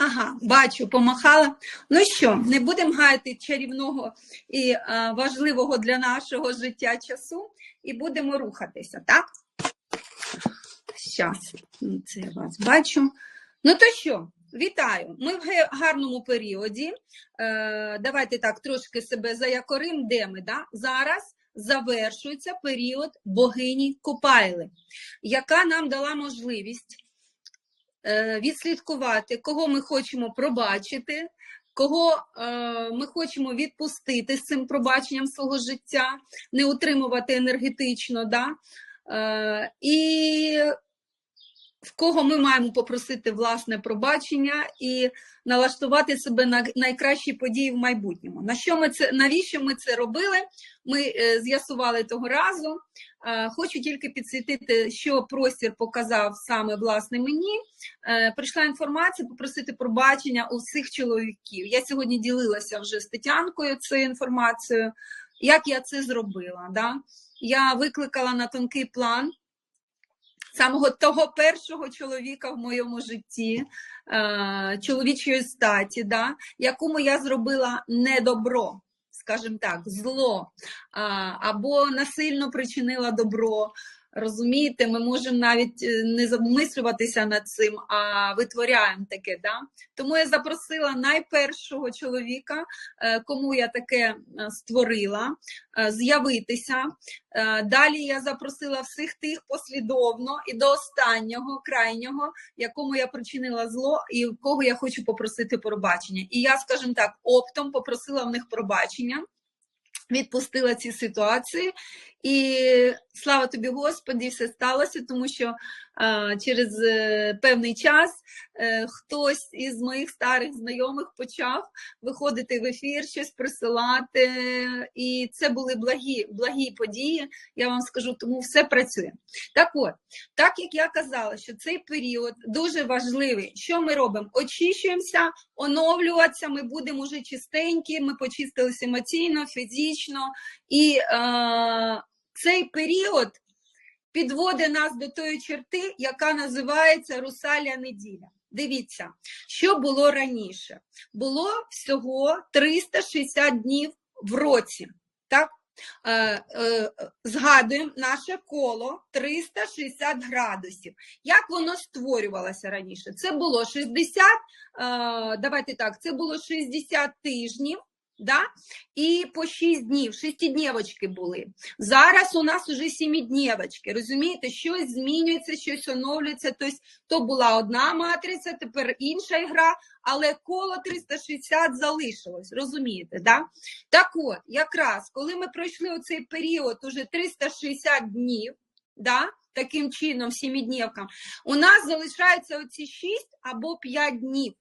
Ага, бачу, помахала. Ну що, не будемо гаяти чарівного і е, важливого для нашого життя часу, і будемо рухатися, так? Щас, ну, це я вас бачу. Ну то що, вітаю. Ми в гарному періоді. Е, давайте так трошки себе заякорим, де ми. Да? Зараз завершується період богині Купайли, яка нам дала можливість відслідкувати, кого ми хочемо пробачити, кого е, ми хочемо відпустити з цим пробаченням свого життя, не утримувати енергетично, да? е, і в кого ми маємо попросити власне пробачення і налаштувати себе на найкращі події в майбутньому. На що ми це навіщо ми це робили? Ми е, з'ясували того разу. Е, Хочу тільки підсвітити, що простір показав саме власне мені. Е, Прийшла інформація попросити пробачення у всіх чоловіків. Я сьогодні ділилася вже з Тетянкою цією інформацією. Як я це зробила? Да? Я викликала на тонкий план самого того першого чоловіка в моєму житті, е, чоловічої статі, да, якому я зробила недобро, скажімо так, зло, або насильно причинила добро. Розумієте, ми можемо навіть е, не замислюватися над цим, а витворяємо таке. Да? Тому я запросила найпершого чоловіка, е, кому я таке е, створила, з'явитися. Далі я запросила всіх тих послідовно і до останнього, крайнього, якому я причинила зло, і в кого я хочу попросити пробачення. І я, скажімо так, оптом попросила в них пробачення, відпустила ці ситуації. І слава тобі, Господі, все сталося, тому що е, через е, певний час е, хтось із моїх старих знайомих почав виходити в ефір, щось присилати. І це були благі, благі події. Я вам скажу, тому все працює. Так от, так як я казала, що цей період дуже важливий. Що ми робимо? Очищуємося, оновлюватися. Ми будемо вже чистенькі. Ми почистилися емоційно, фізично, і е, цей період підводить нас до тої черти, яка називається Русаля неділя. Дивіться, що було раніше. Було всього 360 днів в році. Так? Е, е, згадуємо наше коло 360 градусів. Як воно створювалося раніше? Це було 60, е, давайте так, це було 60 тижнів. Да? І по 6 днів, шестидневочки були. Зараз у нас уже сімидневочки. Розумієте, щось змінюється, щось оновлюється. Тобто, то була одна матриця, тепер інша гра, але коло 360 залишилось. Розумієте, да? Так от, якраз, коли ми пройшли оцей період, уже 360 днів, да? таким чином, сімидневкам, у нас залишається оці 6 або 5 днів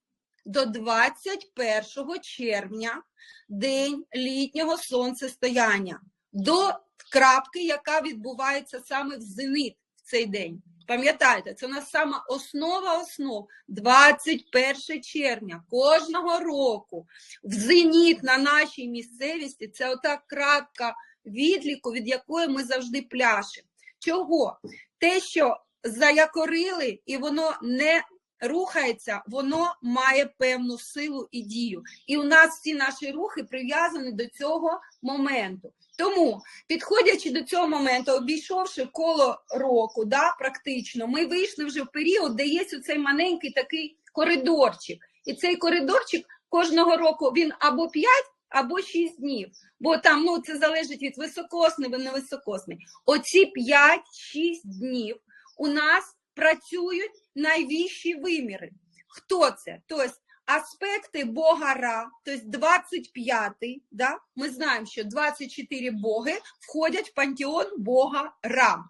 до 21 червня, день літнього сонцестояння, до крапки, яка відбувається саме в зенит в цей день. Пам'ятаєте, це у нас сама основа основ 21 червня кожного року в зеніт на нашій місцевості це ота крапка відліку, від якої ми завжди пляшемо. Чого? Те, що заякорили, і воно не рухається, воно має певну силу і дію. І у нас всі наші рухи прив'язані до цього моменту. Тому, підходячи до цього моменту, обійшовши коло року, да, практично, ми вийшли вже в період, де є оцей маленький такий коридорчик. І цей коридорчик кожного року він або 5, або 6 днів. Бо там ну, це залежить від високосний, невисокосний. Оці 5-6 днів у нас працюють найвищі виміри. Хто це? Тобто аспекти Бога Ра, тобто 25-й, да? ми знаємо, що 24 боги входять в пантеон Бога Ра.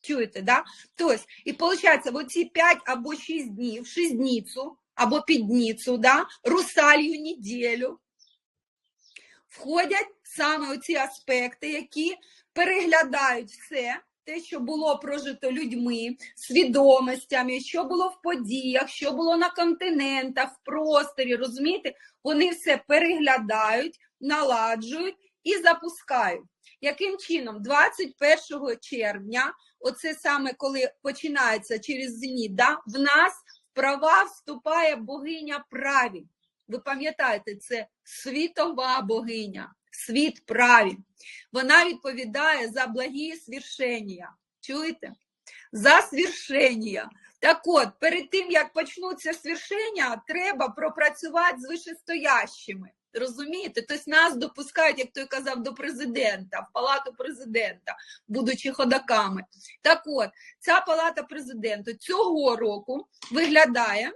Чуєте, да? Тобто, і виходить, в оці 5 або 6 днів, шістдніцю або підніцю, да? русалью неділю, входять саме оці аспекти, які переглядають все, те, що було прожито людьми, свідомостями, що було в подіях, що було на континентах, в просторі, розумієте, вони все переглядають, наладжують і запускають. Яким чином? 21 червня, оце саме коли починається через зеніт, да, в нас в права вступає богиня праві. Ви пам'ятаєте, це світова богиня, світ праві. Вона відповідає за благі свершення. Чуєте? За свершення. Так от, перед тим, як почнуться свершення, треба пропрацювати з вищестоящими. Розумієте? Тобто нас допускають, як той казав, до президента, в палату президента, будучи ходаками. Так от, ця палата президента цього року виглядає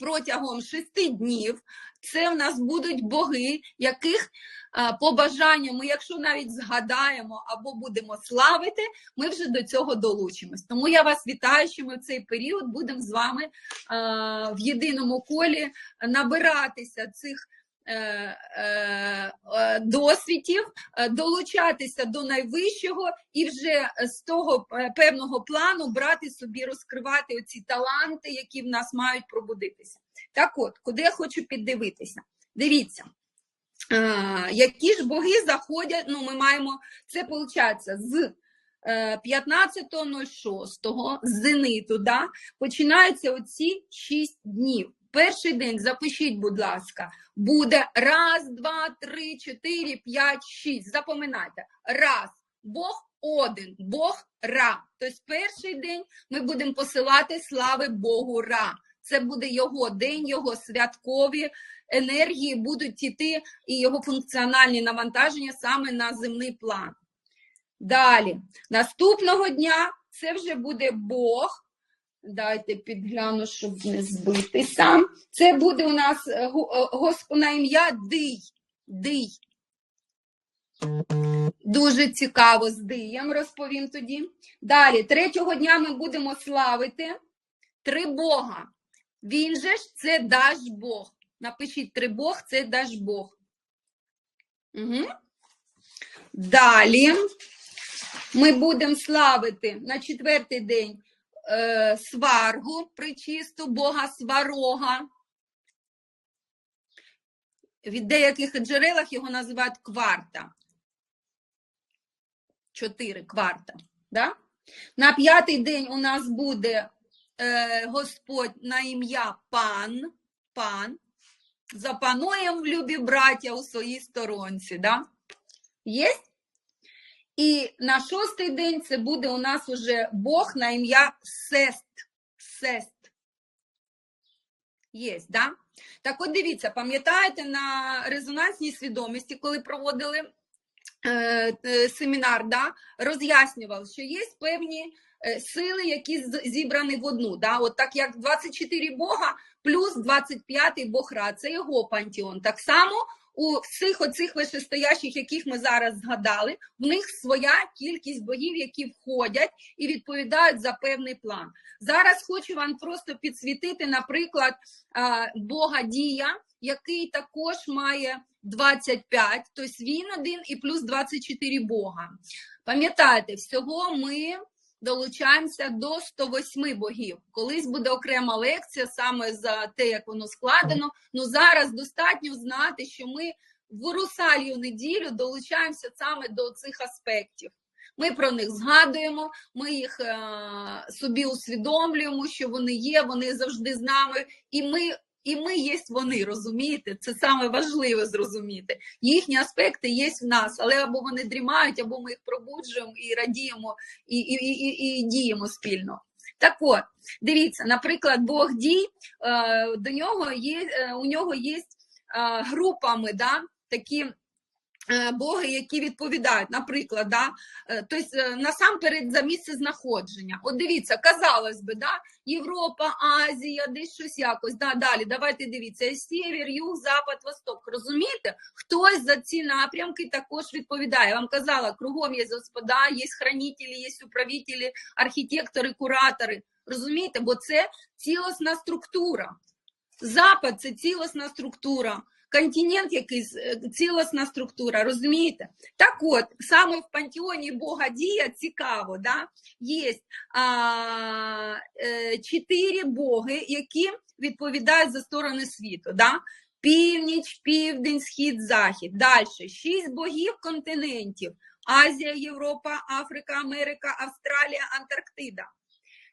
протягом шести днів. Це в нас будуть боги, яких е, по бажанню ми, якщо навіть згадаємо або будемо славити, ми вже до цього долучимось. Тому я вас вітаю, що ми в цей період будемо з вами е, в єдиному колі набиратися цих. Е, е, е, Досвідів долучатися до найвищого і вже з того певного плану брати собі, розкривати оці таланти, які в нас мають пробудитися. Так от, куди я хочу піддивитися? Дивіться, які ж боги заходять, ну ми маємо, це виходить з е, 15.06, з зениту, да, починаються оці 6 днів. Перший день, запишіть, будь ласка, буде раз, два, три, чотири, п'ять, шість. Запам'ятайте. Раз. Бог один, Бог Ра. Тобто перший день ми будемо посилати слави Богу Ра. Це буде його день, його святкові енергії будуть йти і його функціональні навантаження саме на земний план. Далі, наступного дня це вже буде Бог. Дайте підгляну, щоб не збитися. Це буде у нас е, е, Господь на ім'я Дий. Дий. Дуже цікаво з Диєм розповім тоді. Далі, третього дня ми будемо славити три Бога. Він же ж це даш Бог. Напишіть три Бог, це даш Бог. Угу. Далі ми будемо славити на четвертий день е, сваргу, причисту Бога сварога. В деяких джерелах його називають кварта. Чотири кварта. Да? На п'ятий день у нас буде е, Господь на ім'я Пан. Пан. Запануємо, любі браття, у своїй сторонці. Да? Є? І на шостий день це буде у нас уже Бог на ім'я Сест. Сест. Є, да? Так от дивіться, пам'ятаєте на резонансній свідомості, коли проводили е, е, семінар, да, роз'яснював, що є певні е, сили, які зібрані в одну. Да? От так як 24 Бога плюс 25 Бог Ра, це його пантеон. Так само у всіх оцих вищестоящих, яких ми зараз згадали, в них своя кількість богів, які входять і відповідають за певний план. Зараз хочу вам просто підсвітити, наприклад, Бога Дія, який також має 25, тобто він один і плюс 24 Бога. Пам'ятайте, всього ми долучаємося до 108 богів. Колись буде окрема лекція саме за те, як воно складено. Ну зараз достатньо знати, що ми в Русалію неділю долучаємося саме до цих аспектів. Ми про них згадуємо, ми їх е, собі усвідомлюємо, що вони є, вони завжди з нами, і ми, і ми є вони, розумієте? Це саме важливе зрозуміти. Їхні аспекти є в нас, але або вони дрімають, або ми їх пробуджуємо і радіємо, і, і, і, і, і діємо спільно. Так от, дивіться, наприклад, Бог дій, е, до нього є, е, у нього є е, групами да, такі боги, які відповідають, наприклад, да, е, тобто, е, насамперед за місце знаходження. От дивіться, казалось би, да, Європа, Азія, десь щось якось. Да, далі, давайте дивіться, север, юг, запад, восток. Розумієте? Хтось за ці напрямки також відповідає. Я вам казала, кругом є господа, є хранителі, є управителі, архітектори, куратори. Розумієте? Бо це цілісна структура. Запад це цілісна структура. Континент якийсь е, цілісна структура, розумієте? Так от, саме в пантеоні Бога Дія цікаво, да? є а, е, чотири боги, які відповідають за сторони світу. Да? Північ, південь, схід, захід. Далі шість богів континентів: Азія, Європа, Африка, Америка, Австралія, Антарктида.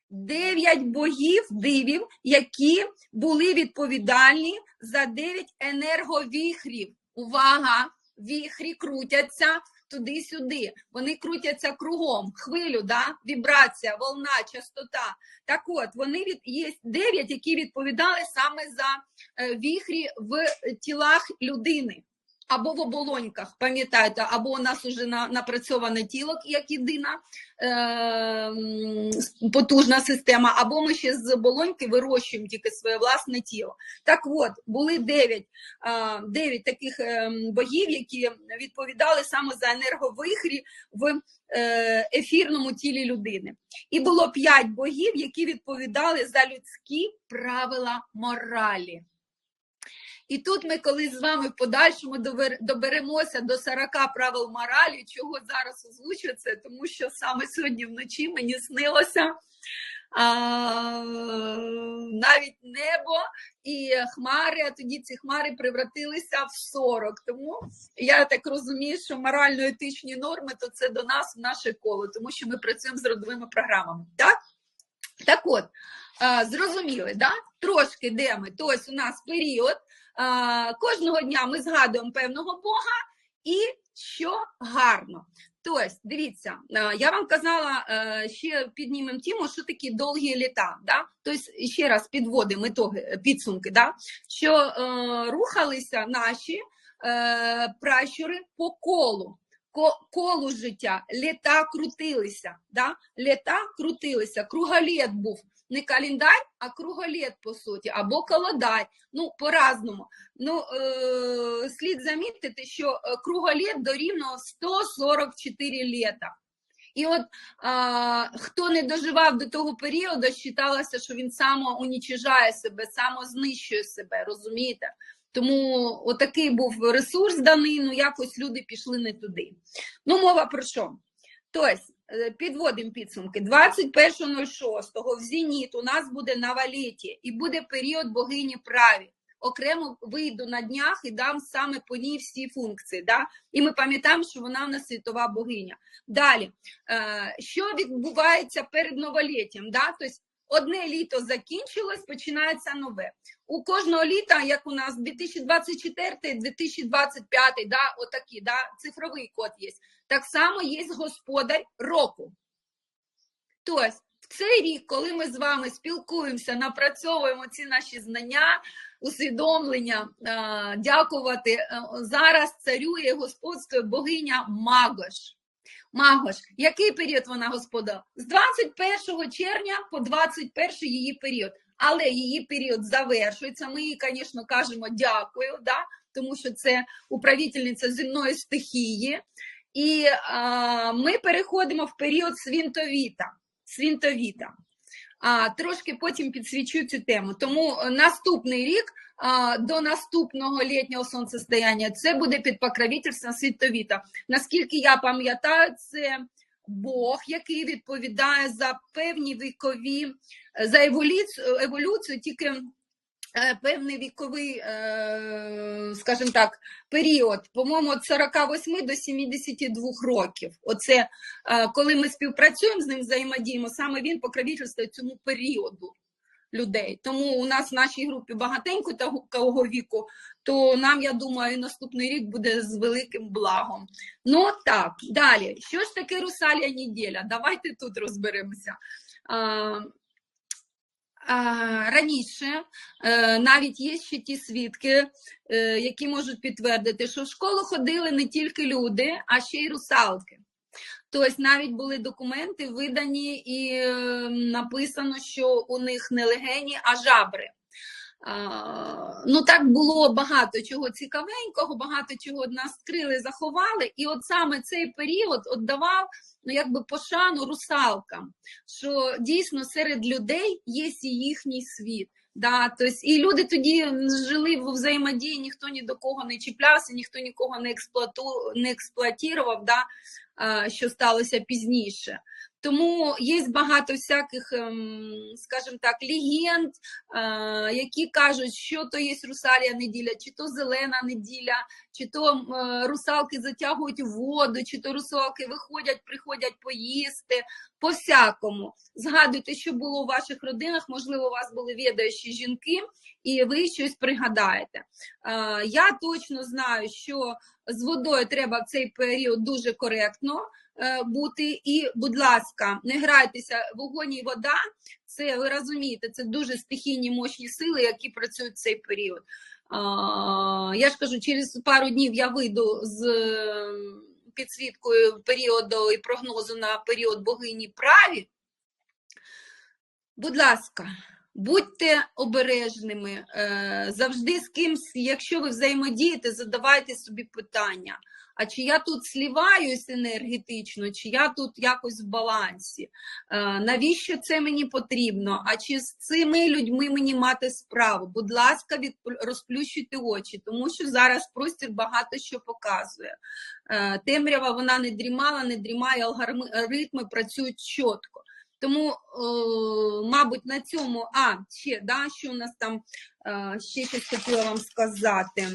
Дев'ять богів, дивів, які були відповідальні за дев'ять енерговіхрів. Увага! Віхрі крутяться туди-сюди. Вони крутяться кругом, хвилю, да? вібрація, волна, частота. Так от, вони від є дев'ять, які відповідали саме за е, віхрі в тілах людини. Або в оболоньках, пам'ятаєте, або у нас вже на, напрацьоване тіло як єдина е, потужна система, або ми ще з оболоньки вирощуємо тільки своє власне тіло. Так от, були дев'ять, е, дев'ять таких е, богів, які відповідали саме за енерговихрі в е, ефірному тілі людини. І було п'ять богів, які відповідали за людські правила моралі. І тут ми колись з вами в подальшому доберемося до 40 правил моралі. Чого зараз озвучую це? Тому що саме сьогодні вночі мені снилося а, навіть небо і хмари, а тоді ці хмари превратилися в 40. Тому я так розумію, що морально-етичні норми то це до нас в наше коло, тому що ми працюємо з родовими програмами. Так? Так от, а, зрозуміли, да? трошки де ми. Тобто у нас період. Кожного дня ми згадуємо певного Бога, і що гарно. Тобто, дивіться, я вам казала, е, ще піднімемо тему, що такі довгі літа. Да? Тобто, ще раз підводимо ітоги, підсумки, да? що е, рухалися наші е, пращури по колу. Ко- Колу життя, літа крутилися, да? літа крутилися, круголіт був не календар, а круголіт, по суті, або колодай. Ну, по-разному. Ну, е- слід замітити, що е, круголіт дорівнював 144 літа. І от а, хто не доживав до того періоду, вважалося, що він самоунічижає себе, самознищує себе, розумієте? Тому отакий був ресурс даний, ну якось люди пішли не туди. Ну, мова про що? Тобто, підводимо підсумки. 21.06 в Зеніт у нас буде на валеті і буде період богині праві. Окремо вийду на днях і дам саме по ній всі функції. Да? І ми пам'ятаємо, що вона в нас світова богиня. Далі, е, що відбувається перед новоліттям? Да? Тобто, одне літо закінчилось, починається нове. У кожного літа, як у нас 2024, 2025, да, отакі, да, цифровий код є. Так само є господар року. Тобто, в цей рік, коли ми з вами спілкуємося, напрацьовуємо ці наші знання, усвідомлення, дякувати, е, зараз царює господствує богиня Магош. Магош, який період вона господа? З 21 червня по 21 її період. Але її період завершується. Ми їй, звісно, кажемо дякую, да? тому що це управительниця земної стихії. І а, ми переходимо в період свінтовіта. свінтовіта. А, трошки потім підсвічу цю тему. Тому е, наступний рік а, до наступного літнього сонцестояння це буде під покровительством світовіта. Наскільки я пам'ятаю, це Бог, який відповідає за певні вікові, за еволюцію, еволюцію тільки е, певний віковий, е, скажімо так, період, по-моєму, від 48 до 72 років. Оце е, коли ми співпрацюємо з ним, взаємодіємо, саме він покровительствує цьому періоду людей. Тому у нас в нашій групі багатенько такого віку, то нам, я думаю, наступний рік буде з великим благом. Ну так, далі. Що ж таке русалія неділя? Давайте тут розберемося. А, Раніше е, навіть є ще ті свідки, е, які можуть підтвердити, що в школу ходили не тільки люди, а ще й русалки. Тобто навіть були документи видані і е, написано, що у них не легені, а жабри. Ну так було багато чого цікавенького, багато чого нас скрили, заховали. І от саме цей період отдавав ну, якби пошану русалкам, що дійсно серед людей є і їхній світ. Да, тобто, і люди тоді жили в взаємодії, ніхто ні до кого не чіплявся, ніхто нікого не експлуату, не експлуатував, да, що сталося пізніше. Тому є багато всяких, ем, скажімо так, легенд, е, які кажуть, що то є русалія неділя, чи то зелена неділя, чи то е, русалки затягують воду, чи то русалки виходять, приходять поїсти. По всякому згадуйте, що було у ваших родинах. Можливо, у вас були відаючі жінки, і ви щось пригадаєте. Е, Я точно знаю, що з водою треба в цей період дуже коректно бути. І, будь ласка, не грайтеся вогонь і вода. Це ви розумієте, це дуже стихійні мощні сили, які працюють в цей період. Я ж кажу, через пару днів я вийду з е, підсвіткою періоду і прогнозу на період богині праві. Будь ласка, будьте обережними, е, завжди з кимсь, якщо ви взаємодієте, задавайте собі питання. А чи я тут сліваюсь енергетично, чи я тут якось в балансі? Е, Навіщо це мені потрібно? А чи з цими людьми мені мати справу? Будь ласка, відп- розплющуйте очі, тому що зараз простір багато що показує. Е, Темрява вона не дрімала, не дрімає, алгоритми працюють чітко. Тому, мабуть, на цьому, а, ще, да, що у нас там, е, ще щось хотіла вам сказати.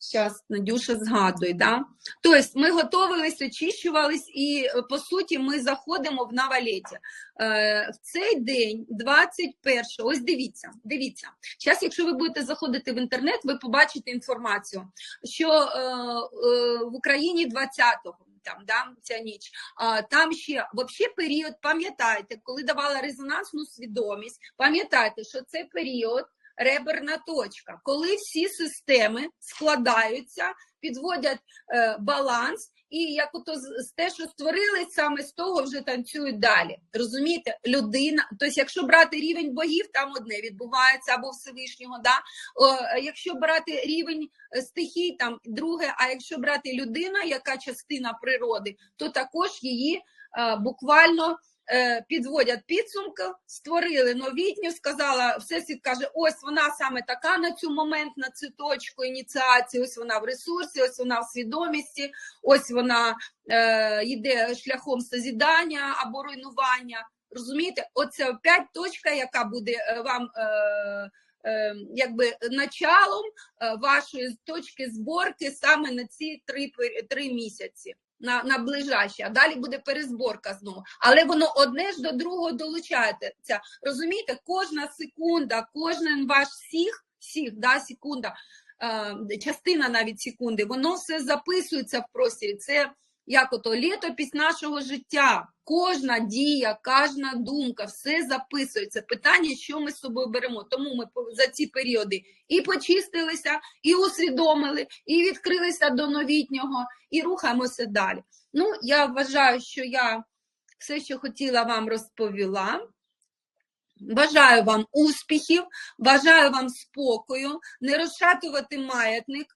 Зараз Надюша згадує, да? Тобто ми готувались, очищувались, і е, по суті ми заходимо в Навалеті. Е, в цей день, 21 ось дивіться, дивіться. Зараз, якщо ви будете заходити в інтернет, ви побачите інформацію, що е, е, в Україні 20-го. Там да, ця ніч. А, там ще взагалі період, пам'ятайте, коли давала резонансну свідомість, пам'ятайте, що це період реберна точка, коли всі системи складаються, підводять е, баланс, і як ото з, те, що створили, саме з того вже танцюють далі. Розумієте, людина, тобто, якщо брати рівень богів, там одне відбувається або Всевишнього, да? О, якщо брати рівень е, стихій, там друге, а якщо брати людина, яка частина природи, то також її е, буквально е, підводять підсумки, створили новітню, сказала, всесвіт каже, ось вона саме така на цю момент, на цю точку ініціації, ось вона в ресурсі, ось вона в свідомості, ось вона е, йде шляхом созідання або руйнування. Розумієте, оце опять точка, яка буде е, вам е, е, якби началом е, вашої точки зборки саме на ці три, три місяці. На, на ближайші, а далі буде перезборка знову. Але воно одне ж до другого долучається. Розумієте, кожна секунда, кожен ваш всіх, всіх, да, секунда, е, частина навіть секунди, воно все записується в простір. Це як ото літопись нашого життя. Кожна дія, кожна думка, все записується. Питання, що ми з собою беремо. Тому ми за ці періоди і почистилися, і усвідомили, і відкрилися до новітнього, і рухаємося далі. Ну, я вважаю, що я все, що хотіла, вам розповіла. Бажаю вам успіхів, бажаю вам спокою, не розшатувати маятник,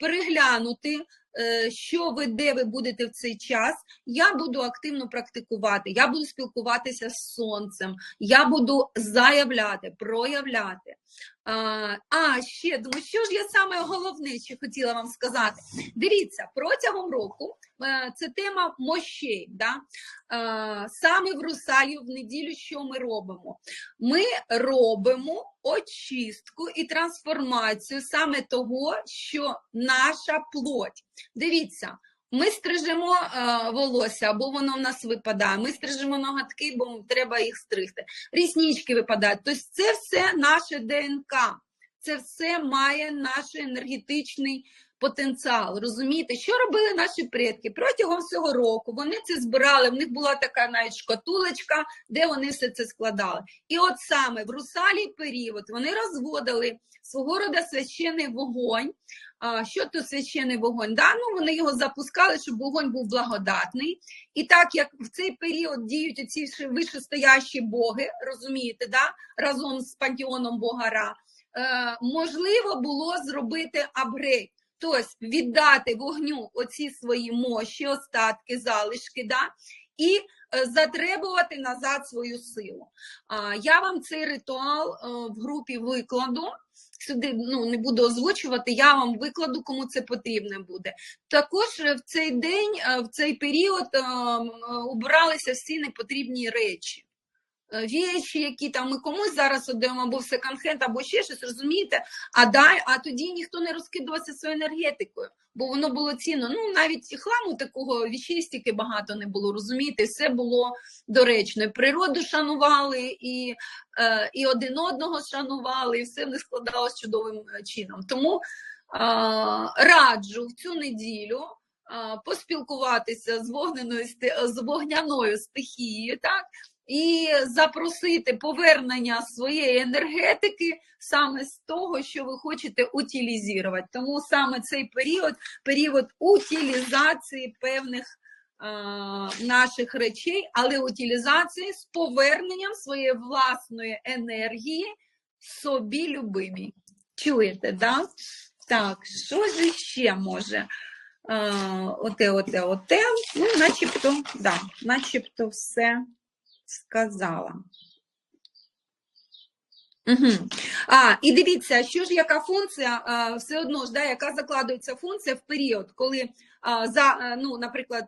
переглянути, е, що ви, де ви будете в цей час. Я буду активно практикувати, я буду спілкуватися з сонцем, я буду заявляти, проявляти. А, ще думаю, що ж я саме головне, що хотіла вам сказати. Дивіться, протягом року е, це тема мощей. Да? Е, Саме в Русалі в неділю, що ми робимо? Ми робимо очистку і трансформацію саме того, що наша плоть. Дивіться, ми стрижемо е, волосся, або воно в нас випадає. Ми стрижемо ноготки, бо треба їх стригти. Ріснічки випадають. Тобто це все наше ДНК. Це все має наш енергетичний потенціал. Розумієте, що робили наші предки протягом всього року? Вони це збирали. В них була така навіть шкатулочка, де вони все це складали. І от саме в русалі період вони розводили свого роду священий вогонь. Що то священий вогонь? Да? Ну, вони його запускали, щоб вогонь був благодатний. І так як в цей період діють ці вищестоящі боги, розумієте, да? разом з пантеоном Бога Ра, е, можливо було зробити апгрейд. Тобто віддати вогню оці свої мощі, остатки, залишки, да? і е, затребувати назад свою силу. Я вам цей ритуал е, в групі викладу. Сюди ну, не буду озвучувати, я вам викладу, кому це потрібно буде. Також е, в цей день, в цей період убиралися всі непотрібні речі. Е, Віші, які там ми комусь зараз отдаємо, або в секонд-хенд, або ще щось, розумієте? А дай, а тоді ніхто не розкидувався своєю енергетикою, бо воно було цінно. Ну навіть хламу такого вічей стільки багато не було, розумієте, все було доречно. Природу шанували, і, е, і один одного шанували, і все в них складалось чудовим е, чином. Тому е, раджу в цю неділю. е, Поспілкуватися з вогненою з вогняною стихією, так і запросити повернення своєї енергетики саме з того, що ви хочете утилізувати. Тому саме цей період період утилізації певних наших речей, але утилізації з поверненням своєї власної енергії собі любимій. Чуєте, да? Так, що ж ще може? Оте, оте, оте. Ну, начебто, да, начебто все сказала. Угу. А, і дивіться, що ж яка функція, а, все одно ж, да, яка закладується функція в період, коли а, за, ну, наприклад,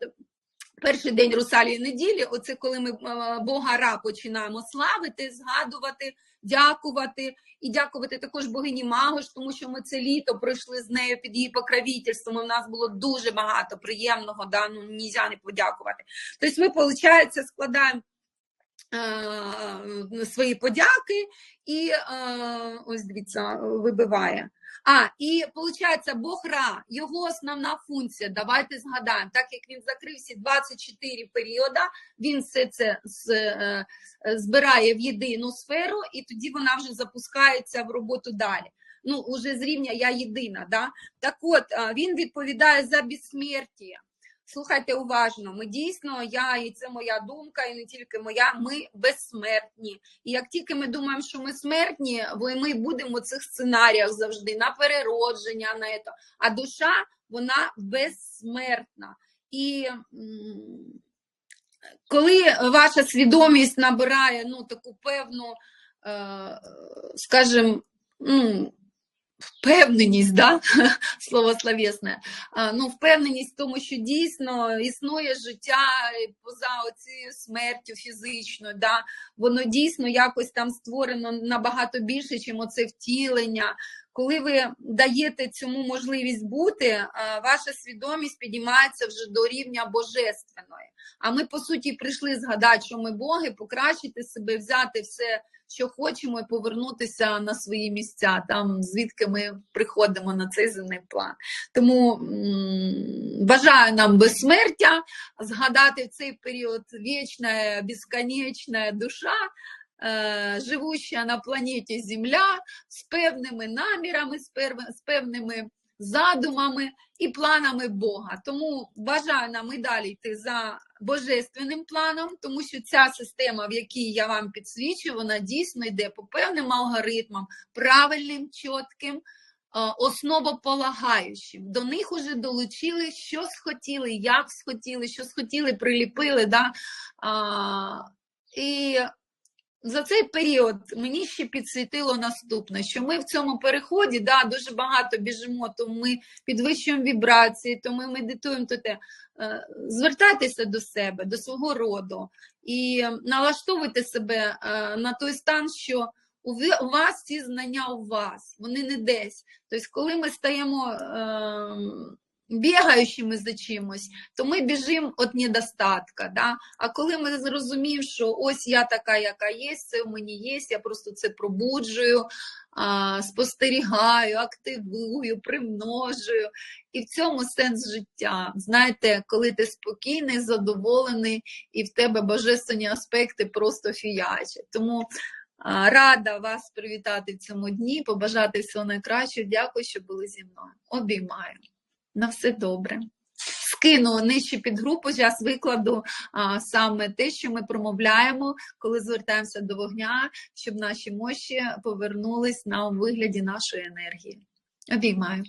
перший день русалії неділі, оце коли ми а, Бога Ра починаємо славити, згадувати, дякувати, і дякувати також богині Магош, тому що ми це літо пройшли з нею під її покровительством, і в нас було дуже багато приємного, да, ну, нельзя не подякувати. Тобто ми, виходить, складаємо свої подяки, і е, ось дивіться, вибиває. А, і виходить, Бог Ра, його основна функція, давайте згадаємо, так як він закрив всі 24 періода, він все це е, е, збирає в єдину сферу, і тоді вона вже запускається в роботу далі. Ну, уже з рівня я єдина. Да? Так от, е, він відповідає за безсмертя. Слухайте уважно, ми дійсно, я і це моя думка, і не тільки моя, ми безсмертні. І як тільки ми думаємо, що ми смертні, ми будемо в цих сценаріях завжди на переродження, на це. А душа вона безсмертна. І коли ваша свідомість набирає ну, таку певну, е, скажімо, ну, впевненість, да? слово словесне, ну, впевненість в тому, що дійсно існує життя поза цією смертю фізичною, да? воно дійсно якось там створено набагато більше, ніж оце втілення. Коли ви даєте цьому можливість бути, ваша свідомість підіймається вже до рівня божественної. А ми, по суті, прийшли згадати, що ми боги, покращити себе, взяти все що хочемо, і повернутися на свої місця, там звідки ми приходимо на цей земний план. Тому м, бажаю нам безсмертя, згадати в цей період вічна, безконечна душа, е, живуща на планеті Земля з певними намірами, з, певними задумами і планами Бога. Тому бажаю нам і далі йти за божественним планом, тому що ця система, в якій я вам підсвічую, вона дійсно йде по певним алгоритмам, правильним, чітким, е, основополагаючим. До них уже долучили, що схотіли, як схотіли, що схотіли, приліпили. Да? А, і за цей період мені ще підсвітило наступне, що ми в цьому переході да, дуже багато біжимо, то ми підвищуємо вібрації, то ми медитуємо, то те. Е, Звертайтеся до себе, до свого роду і налаштовуйте себе е, на той стан, що у вас ці знання у вас, вони не десь. Тобто, коли ми стаємо е, бігаючими за чимось, то ми біжимо від недостатка. Да? А коли ми зрозуміємо, що ось я така, яка є, це в мені є, я просто це пробуджую, спостерігаю, активую, примножую. І в цьому сенс життя. Знаєте, коли ти спокійний, задоволений, і в тебе божественні аспекти просто фіячать. Тому рада вас привітати в цьому дні, побажати всього найкращого. Дякую, що були зі мною. Обіймаю. На все добре. Скину нижче під групу, зараз викладу а, саме те, що ми промовляємо, коли звертаємося до вогня, щоб наші мощі повернулись на вигляді нашої енергії. Обіймаю.